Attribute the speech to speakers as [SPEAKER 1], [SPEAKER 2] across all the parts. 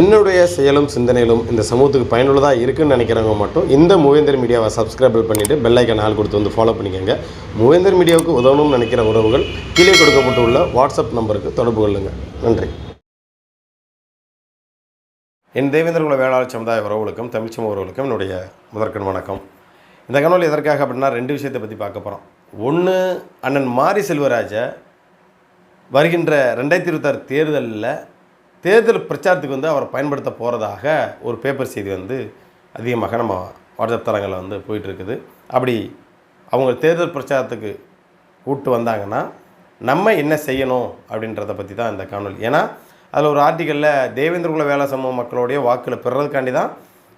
[SPEAKER 1] என்னுடைய செயலும் சிந்தனையிலும் இந்த சமூகத்துக்கு பயனுள்ளதாக இருக்குன்னு நினைக்கிறவங்க மட்டும் இந்த மூவேந்தர் மீடியாவை சப்ஸ்கிரைப் பண்ணிவிட்டு பெல்லைக்கன் ஆள் கொடுத்து வந்து ஃபாலோ பண்ணிக்கோங்க. மூவேந்தர் மீடியாவுக்கு உதவணும்னு நினைக்கிற உறவுகள் கீழே கொடுக்கப்பட்டுள்ள வாட்ஸ்அப் நம்பருக்கு தொடர்பு கொள்ளுங்கள் நன்றி. என் தேவேந்திரகுல வேளாண் சமுதாய உறவுகளுக்கும் தமிழ் சமூக உறவுகளுக்கும் என்னுடைய முதற்கண் வணக்கம். இந்த கனவுல எதற்காக அப்படின்னா ரெண்டு விஷயத்தை பற்றி பார்க்க போகிறோம் ஒன்று அண்ணன் மாரி செல்வராஜை வருகின்ற ரெண்டாயிரத்தி இருபத்தாறு தேர்தலில் தேர்தல் பிரச்சாரத்துக்கு வந்து அவரை பயன்படுத்த போகிறதாக ஒரு பேப்பர் செய்தி வந்து அதிகமாக நம்ம வாட்ஸ்அப் தளங்களில் வந்து போயிட்டுருக்குது. அப்படி அவங்க தேர்தல் பிரச்சாரத்துக்கு கூப்பிட்டு வந்தாங்கன்னா நம்ம என்ன செய்யணும் அப்படின்றத பற்றி தான் இந்த காணொலி ஏன்னா அதில் ஒரு ஆர்டிக்கலில் தேவேந்திரகுல வேலை சமூக மக்களுடைய வாக்கில் பெறுறதுக்காண்டி தான்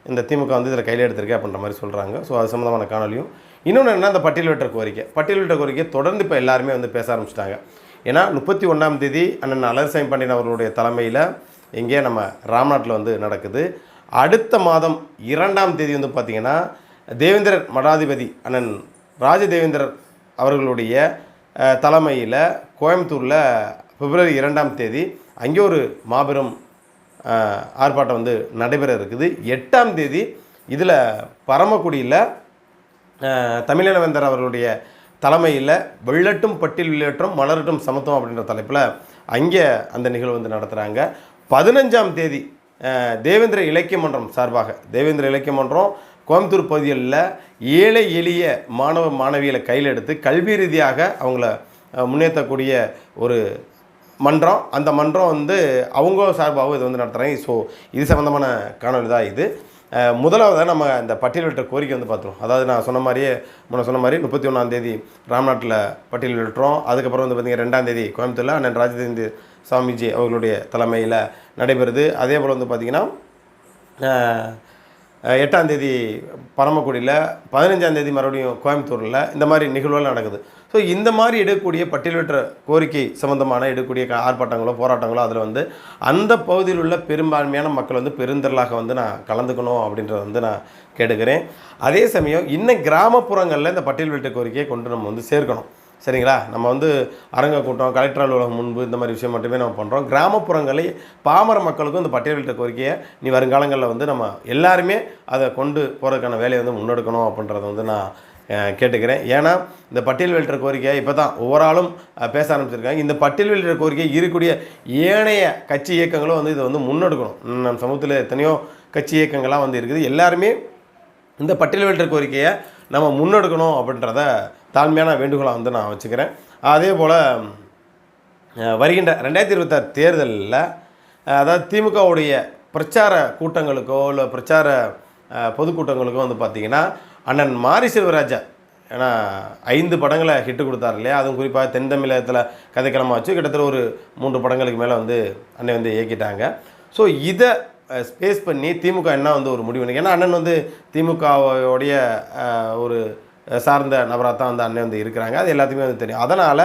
[SPEAKER 1] இந்த திமுக வந்து இதில் கையில் எடுத்திருக்கு அப்படின்ற மாதிரி சொல்கிறாங்க ஸோ அது சம்மந்தமான காணொலியும் இன்னொன்று என்ன இந்த வெட்டுற கோரிக்கை. பட்டியல் வெட்டுற கோரிக்கை தொடர்ந்து இப்போ எல்லாருமே வந்து பேச ஆரம்பிச்சிட்டாங்க. ஏன்னா முப்பத்தி ஒன்றாம் தேதி அண்ணன் அலர்சாமி பாண்டியன் அவர்களுடைய தலைமையில் இங்கே நம்ம ராம்நாட்டில் வந்து நடக்குது. அடுத்த மாதம் இரண்டாம் தேதி வந்து பார்த்திங்கன்னா தேவேந்திரர் மடாதிபதி அண்ணன் ராஜதேவேந்திரர் அவர்களுடைய தலைமையில் கோயம்புத்தூரில் பிப்ரவரி இரண்டாம் தேதி அங்கே ஒரு மாபெரும் ஆர்ப்பாட்டம் வந்து நடைபெற இருக்குது. எட்டாம் தேதி இதில் பரமக்குடியில் தமிழினவேந்தர் அவர்களுடைய தலைமையில் வெள்ளட்டும் பட்டியல் வெளியேற்றம் மலரட்டும் சமத்துவம் அப்படின்ற தலைப்பில் அங்கே அந்த நிகழ்வு வந்து நடத்துகிறாங்க பதினஞ்சாம் தேதி தேவேந்திர இலக்கிய மன்றம் சார்பாக தேவேந்திர இலக்கிய மன்றம் கோயம்புத்தூர் பகுதிகளில் ஏழை எளிய மாணவ மாணவிகளை கையில் எடுத்து கல்வி ரீதியாக அவங்கள முன்னேற்றக்கூடிய ஒரு மன்றம். அந்த மன்றம் வந்து அவங்க சார்பாகவும் இது வந்து நடத்துகிறாங்க ஸோ இது சம்மந்தமான காணொலி தான் இது. முதலாவதாக நம்ம இந்த பட்டியலிட்ட கோரிக்கை வந்து பார்த்துருவோம். அதாவது நான் சொன்ன மாதிரியே முன்ன சொன்ன மாதிரி முப்பத்தி ஒன்றாந்தேதி ராம்நாட்டில் பட்டியல் விட்டுறோம் அதுக்கப்புறம் வந்து பார்த்திங்க ரெண்டாம் தேதி கோயம்புத்தூரில் அண்ணன் ராஜதேந்தி சாமிஜி அவர்களுடைய தலைமையில் நடைபெறுது. அதே போல் வந்து பார்த்திங்கன்னா எட்டாம் தேதி பரமக்குடியில் பதினஞ்சாம் தேதி மறுபடியும் கோயம்புத்தூரில் இந்த மாதிரி நிகழ்வுகள் நடக்குது. ஸோ இந்த மாதிரி எடுக்கக்கூடிய பட்டியலிட்ட கோரிக்கை சம்பந்தமான எடுக்கக்கூடிய ஆர்ப்பாட்டங்களோ போராட்டங்களோ அதில் வந்து அந்த பகுதியில் உள்ள பெரும்பான்மையான மக்கள் வந்து பெருந்திரளாக வந்து நான் கலந்துக்கணும் அப்படின்றத வந்து நான் கேட்டுக்கிறேன். அதே சமயம் இன்னும் கிராமப்புறங்களில் இந்த பட்டியல் பட்டியலிட்ட கோரிக்கையை கொண்டு நம்ம வந்து சேர்க்கணும். சரிங்களா? நம்ம வந்து அரங்க கூட்டம் கலெக்டர் அலுவலகம் முன்பு இந்த மாதிரி விஷயம் மட்டுமே நம்ம பண்ணுறோம் கிராமப்புறங்களை பாமர மக்களுக்கும் இந்த பட்டியலிட்ட கோரிக்கையை நீ வருங்காலங்களில் வந்து நம்ம எல்லாருமே அதை கொண்டு போகிறதுக்கான வேலையை வந்து முன்னெடுக்கணும் அப்படின்றத வந்து நான் கேட்டுக்கிறேன். ஏன்னா இந்த பட்டியல் வெளியிட்ட கோரிக்கையை இப்போ தான் ஒவ்வொரு ஆளும் பேச ஆரம்பிச்சிருக்காங்க. இந்த பட்டியல் வெளியிட்ட கோரிக்கை இருக்கக்கூடிய ஏனைய கட்சி இயக்கங்களும் வந்து இதை வந்து முன்னெடுக்கணும். நம் நம்ம சமூகத்தில் எத்தனையோ கட்சி இயக்கங்கள்லாம் வந்து இருக்குது. எல்லாருமே இந்த பட்டியல் வெளியிட்ட கோரிக்கையை நம்ம முன்னெடுக்கணும் அப்படின்றத தாழ்மையான வேண்டுகோளாக வந்து நான் வச்சுக்கிறேன். அதே போல் வருகின்ற ரெண்டாயிரத்தி இருபத்தாறு தேர்தலில் அதாவது திமுகவுடைய பிரச்சார கூட்டங்களுக்கோ இல்லை பிரச்சார பொதுக்கூட்டங்களுக்கோ வந்து பார்த்திங்கன்னா அண்ணன் மாரி செல்வராஜா ஏன்னா ஐந்து படங்களை ஹிட்டு கொடுத்தாரு இல்லையா? அதுவும் குறிப்பாக தென் தமிழகத்தில் கதைக்களமாக வச்சு கிட்டத்தட்ட ஒரு மூன்று படங்களுக்கு மேலே வந்து அன்னை வந்து இயக்கிட்டாங்க. ஸோ இதை ஸ்பேஸ் பண்ணி திமுக என்ன வந்து ஒரு முடிவு ஏன்னா அண்ணன் வந்து திமுகவுடைய ஒரு சார்ந்த நபராக தான் வந்து அண்ணன் வந்து இருக்கிறாங்க. அது எல்லாத்துக்குமே வந்து தெரியும். அதனால்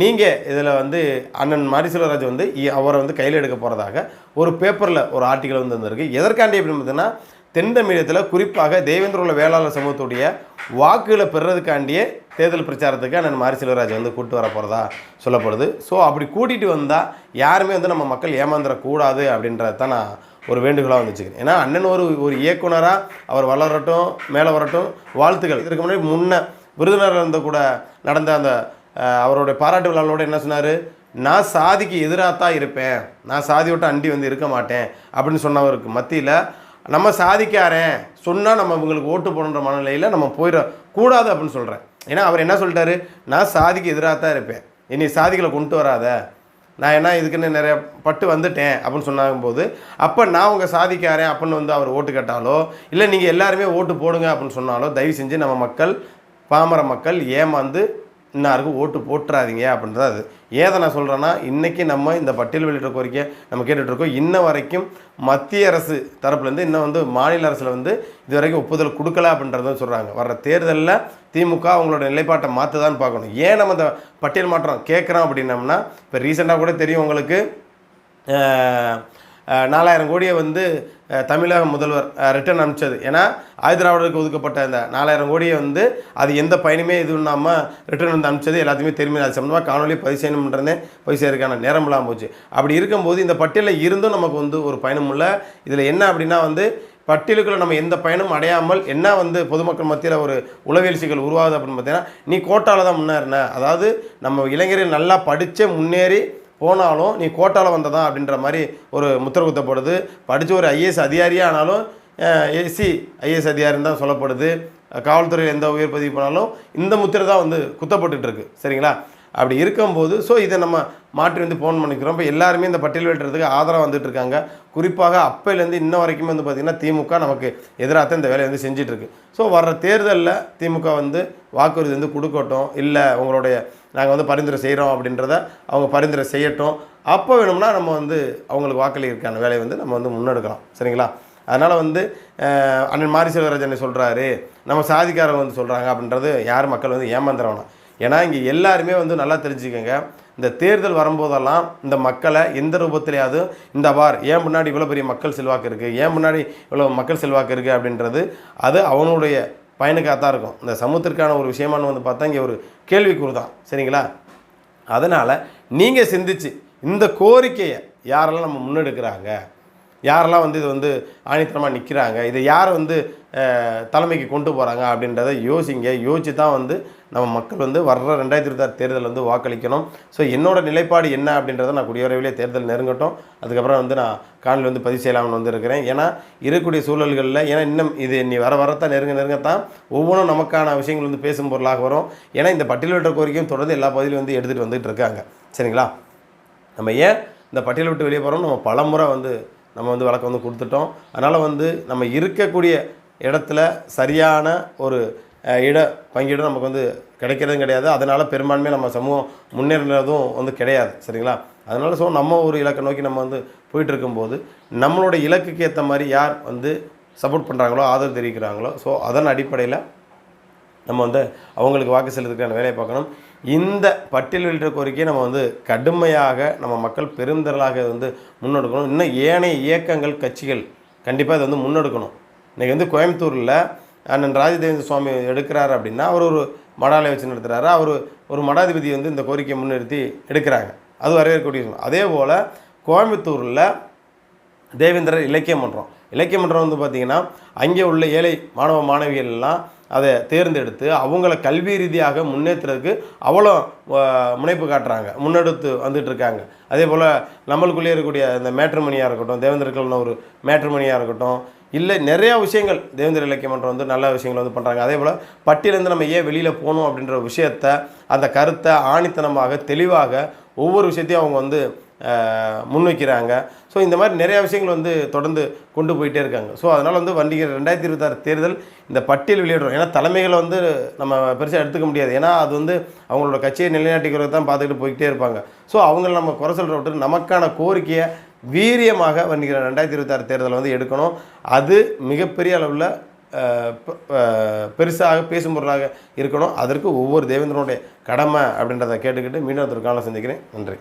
[SPEAKER 1] நீங்கள் இதில் வந்து அண்ணன் மாரிசெல்வராஜ் வந்து அவரை வந்து கையில் எடுக்க போகிறதாக ஒரு பேப்பரில் ஒரு ஆர்டிக்கல் வந்து வந்திருக்கு. எதற்காண்டி அப்படின்னு பார்த்தீங்கன்னா தென் தமிழகத்தில் குறிப்பாக தேவேந்திர உள்ள வேளாளர் சமூகத்துடைய வாக்குகளை பெறுறதுக்காண்டியே தேர்தல் பிரச்சாரத்துக்கு அண்ணன் மாரி செல்வராஜ் வந்து கூட்டு வர போகிறதா சொல்லப்படுது. ஸோ அப்படி கூட்டிகிட்டு வந்தால் யாருமே வந்து நம்ம மக்கள் ஏமாந்துடக்கூடாது அப்படின்றத தான் நான் ஒரு வேண்டுகோளாக வந்துச்சுக்கிறேன் ஏன்னா அண்ணன் ஒரு ஒரு இயக்குனராக அவர் வளரட்டும் மேலே வரட்டும் வாழ்த்துக்கள். இதற்கு முன்னாடி முன்ன விருதுநகர் இருந்த கூட நடந்த அந்த அவருடைய பாராட்டு விழாவோட என்ன சொன்னார்? நான் சாதிக்கு எதிராக தான் இருப்பேன். நான் சாதி அண்டி வந்து இருக்க மாட்டேன். அப்படின்னு சொன்னவருக்கு மத்தியில் நம்ம சாதிக்காரன். சொன்னால் நம்ம இவங்களுக்கு ஓட்டு போடணுன்ற மனநிலையில் நம்ம போயிட கூடாது அப்படின்னு சொல்கிறேன் ஏன்னா அவர் என்ன சொல்லிட்டாரு? நான் சாதிக்கு எதிராக தான் இருப்பேன். இனி சாதிகளை கொண்டு வராத. நான் என்ன இதுக்குன்னு நிறைய பட்டு வந்துட்டேன் அப்படின்னு சொன்னாங்கும்போது அப்போ நான் உங்கள் சாதிக்காரேன் அப்படின்னு வந்து அவர் ஓட்டு கேட்டாலோ இல்லை நீங்கள் எல்லாருமே ஓட்டு போடுங்க அப்படின்னு சொன்னாலோ தயவு செஞ்சு நம்ம மக்கள் பாமர மக்கள் ஏமாந்து இன்னாருக்கு ஓட்டு போட்டுறாதீங்க அப்படின்றது அது. ஏதை நான் சொல்கிறேன்னா இன்றைக்கி நம்ம இந்த பட்டியல் வெளியிட்ட கோரிக்கை நம்ம கேட்டுட்ருக்கோம். இன்ன வரைக்கும் மத்திய அரசு தரப்புலேருந்து இன்னும் வந்து மாநில அரசில் வந்து இது வரைக்கும் ஒப்புதல் கொடுக்கல அப்படின்றத சொல்கிறாங்க வர்ற தேர்தலில் திமுக அவங்களோட நிலைப்பாட்டை மாற்றுதான்னு பார்க்கணும். ஏன் நம்ம இந்த பட்டியல் மாற்றம் கேட்குறோம் அப்படின்னம்னா இப்போ ரீசெண்டாக கூட தெரியும் உங்களுக்கு நாலாயிரம் கோடியை வந்து தமிழக முதல்வர் ரிட்டர்ன் அனுப்பிச்சது. ஏன்னா ஆயுதிராவிடருக்கு ஒதுக்கப்பட்ட இந்த நாலாயிரம் கோடியை வந்து அது எந்த பயனுமே இது இல்லாமல் ரிட்டர்ன் வந்து அனுப்பிச்சது எல்லாத்தையுமே தெரியும். அது சம்மந்தமாக காணொலி பதிவு செய்யணும்ன்றதே பதிவு செய்யறதுக்கான நேரம் இல்லாமல் போச்சு. அப்படி இருக்கும்போது இந்த பட்டியலில் இருந்தும் நமக்கு வந்து ஒரு பயனும் இல்லை. இதில் என்ன அப்படின்னா வந்து பட்டியலுக்குள்ள நம்ம எந்த பயனும் அடையாமல் என்ன வந்து பொதுமக்கள் மத்தியில் ஒரு உளவியல்சிகள் உருவாகுது அப்படின்னு பார்த்தீங்கன்னா நீ கோட்டால தான் முன்னேறின. அதாவது நம்ம இளைஞர்கள் நல்லா படித்து முன்னேறி போனாலும் நீ கோட்டாவில் வந்ததான் அப்படின்ற மாதிரி ஒரு முத்திர குத்தப்படுது. படித்து ஒரு ஐஏஎஸ் அதிகாரியாக ஆனாலும் எஸ்சி ஐஏஎஸ் அதிகாரின்னு தான் சொல்லப்படுது. காவல்துறையில் எந்த உயர் பதவி போனாலும் இந்த முத்திரை தான் வந்து குத்தப்பட்டுருக்கு சரிங்களா? அப்படி இருக்கும்போது ஸோ இதை நம்ம மாற்றி வந்து ஃபோன் பண்ணிக்கிறோம். இப்போ எல்லாருமே இந்த பட்டியல் வெட்டுறதுக்கு ஆதரவு வந்துட்டு இருக்காங்க. குறிப்பாக அப்பையிலேருந்து இன்ன வரைக்குமே வந்து பார்த்திங்கன்னா திமுக நமக்கு எதிராக தான் இந்த வேலையை வந்து செஞ்சிட்ருக்கு. ஸோ வர்ற தேர்தலில் திமுக வந்து வாக்குறுதி வந்து கொடுக்கட்டும் இல்லை உங்களுடைய நாங்கள் வந்து பரிந்துரை செய்கிறோம் அப்படின்றத அவங்க பரிந்துரை செய்யட்டும். அப்போ வேணும்னா நம்ம வந்து அவங்களுக்கு வாக்களிக்கிறதுக்கான வேலையை வந்து நம்ம வந்து முன்னெடுக்கலாம். சரிங்களா? அதனால் வந்து அண்ணன் மாரி செல்வராஜன் சொல்கிறாரு நம்ம சாதிக்காரங்க வந்து சொல்கிறாங்க அப்படின்றது யார் மக்கள் வந்து ஏமாந்துறவனா ஏன்னா இங்கே எல்லாருமே வந்து நல்லா தெரிஞ்சுக்கோங்க. இந்த தேர்தல் வரும்போதெல்லாம் இந்த மக்களை எந்த ரூபத்திலேயாவது இந்த பார் ஏன் முன்னாடி இவ்வளோ பெரிய மக்கள் செல்வாக்கு இருக்குது ஏன் முன்னாடி இவ்வளோ மக்கள் செல்வாக்கு இருக்குது அப்படின்றது அது அவனுடைய பயனுக்காக தான் இருக்கும். இந்த சமூகத்திற்கான ஒரு விஷயமானு வந்து பார்த்தா இங்கே ஒரு கேள்விக்குறு தான். சரிங்களா? அதனால் நீங்கள் சிந்திச்சு இந்த கோரிக்கையை யாரெல்லாம் நம்ம முன்னெடுக்கிறாங்க யாரெல்லாம் வந்து இது வந்து ஆணித்தனமாக நிற்கிறாங்க இதை யார் வந்து தலைமைக்கு கொண்டு போகிறாங்க அப்படின்றத யோசிங்க. யோசித்து தான் வந்து நம்ம மக்கள் வந்து வர்ற ரெண்டாயிரத்தி இருபத்தாறு தேர்தல் வந்து வாக்களிக்கணும். ஸோ என்னோட நிலைப்பாடு என்ன அப்படின்றத நான் கூடிய விரைவிலே தேர்தல் நெருங்கட்டும். அதுக்கப்புறம் வந்து நான் காணொலி வந்து பதிவு செய்யலாம்னு வந்திருக்கிறேன். ஏன்னா இருக்கக்கூடிய சூழல்களில் ஏன்னா இன்னும் இது நீ வர வரத்தான் நெருங்க நெருங்கத்தான் ஒவ்வொன்றும் நமக்கான விஷயங்கள் வந்து பேசும் பொருளாக வரும். ஏன்னா இந்த பட்டியலிட்ட கோரிக்கையும் தொடர்ந்து எல்லா பகுதியிலும் வந்து எடுத்துகிட்டு வந்துகிட்டு இருக்காங்க சரிங்களா? நம்ம ஏன் இந்த பட்டியல் விட்டு வெளியே போகிறோம் நம்ம பலமுறை வந்து நம்ம வந்து வழக்கம் வந்து கொடுத்துட்டோம். அதனால் வந்து நம்ம இருக்கக்கூடிய இடத்துல சரியான ஒரு இட பங்கீடு நமக்கு வந்து கிடைக்கிறதும் கிடையாது. அதனால் பெரும்பான்மையாக நம்ம சமூகம் முன்னேறதும் வந்து கிடையாது. சரிங்களா? அதனால் ஸோ நம்ம ஒரு இலக்கை நோக்கி நம்ம வந்து போயிட்டு இருக்கும்போது நம்மளோட இலக்குக்கு ஏற்ற மாதிரி யார் வந்து சப்போர்ட் பண்ணுறாங்களோ ஆதரவு தெரிவிக்கிறாங்களோ ஸோ அதன் அடிப்படையில் நம்ம வந்து அவங்களுக்கு வாக்கு செலுத்துக்கான வேலையை பார்க்கணும். இந்த பட்டியல் வெளியிட்ட கோரிக்கையை நம்ம வந்து கடுமையாக நம்ம மக்கள் பெருந்திரளாக வந்து முன்னெடுக்கணும். இன்னும் ஏனைய இயக்கங்கள் கட்சிகள் கண்டிப்பாக இதை வந்து முன்னெடுக்கணும். இன்றைக்கி வந்து கோயம்புத்தூரில் அண்ணன் ராஜதேவேந்திர சுவாமி எடுக்கிறாரு அப்படின்னா அவர் ஒரு மடாலயம் வச்சு நடத்துகிறாரு அவர் ஒரு மடாதிபதி வந்து இந்த கோரிக்கையை முன்னிறுத்தி எடுக்கிறாங்க. அது வரவேற்கக்கூடிய விஷயம் அதே போல் கோயம்புத்தூரில் தேவேந்திரர் இலக்கிய மன்றம். இலக்கிய மன்றம் வந்து பார்த்திங்கன்னா அங்கே உள்ள ஏழை மாணவ மாணவிகள் எல்லாம் அதை தேர்ந்தெடுத்து அவங்கள கல்வி ரீதியாக முன்னேற்றுறதுக்கு அவ்வளோ முனைப்பு காட்டுறாங்க. முன்னெடுத்து வந்துட்டு இருக்காங்க அதே போல் நம்மளுக்குள்ளே இருக்கக்கூடிய இந்த மேட்ரிமணியாக இருக்கட்டும் தேவேந்திரர்கள்னு ஒரு மேட்ரிமணியாக இருக்கட்டும் இல்லை நிறையா விஷயங்கள் தேவேந்திர இலக்கிய மன்றம் வந்து நல்ல விஷயங்கள் வந்து பண்ணுறாங்க அதே போல் பட்டியலேருந்து நம்ம ஏன் வெளியில் போகணும் அப்படின்ற விஷயத்த அந்த கருத்தை ஆணித்தனமாக தெளிவாக ஒவ்வொரு விஷயத்தையும் அவங்க வந்து முன்வைக்கிறாங்க. ஸோ இந்த மாதிரி நிறையா விஷயங்கள் வந்து தொடர்ந்து கொண்டு போயிட்டே இருக்காங்க. ஸோ அதனால் வந்து வண்டிகர் ரெண்டாயிரத்தி இருபத்தாறு தேர்தல் இந்த பட்டியல் வெளியிடுறோம். ஏன்னா தலைமைகளை வந்து நம்ம பெருசாக எடுத்துக்க முடியாது. ஏன்னா அது வந்து அவங்களோட கட்சியை நிலைநாட்டிக்கிறத தான் பார்த்துக்கிட்டு போய்கிட்டே இருப்பாங்க. ஸோ அவங்கள நம்ம குறை சொல்கிற விட்டு நமக்கான கோரிக்கையை வீரியமாக வருகிற ரெண்டாயிரத்தி இருபத்தாறு தேர்தலை வந்து எடுக்கணும். அது மிகப்பெரிய அளவில் பெருசாக பேசும் பொருளாக இருக்கணும். அதற்கு ஒவ்வொரு தேவேந்திரனுடைய கடமை அப்படின்றத கேட்டுக்கிட்டு மீண்டும் ஒரு காலம் சந்திக்கிறேன். நன்றி.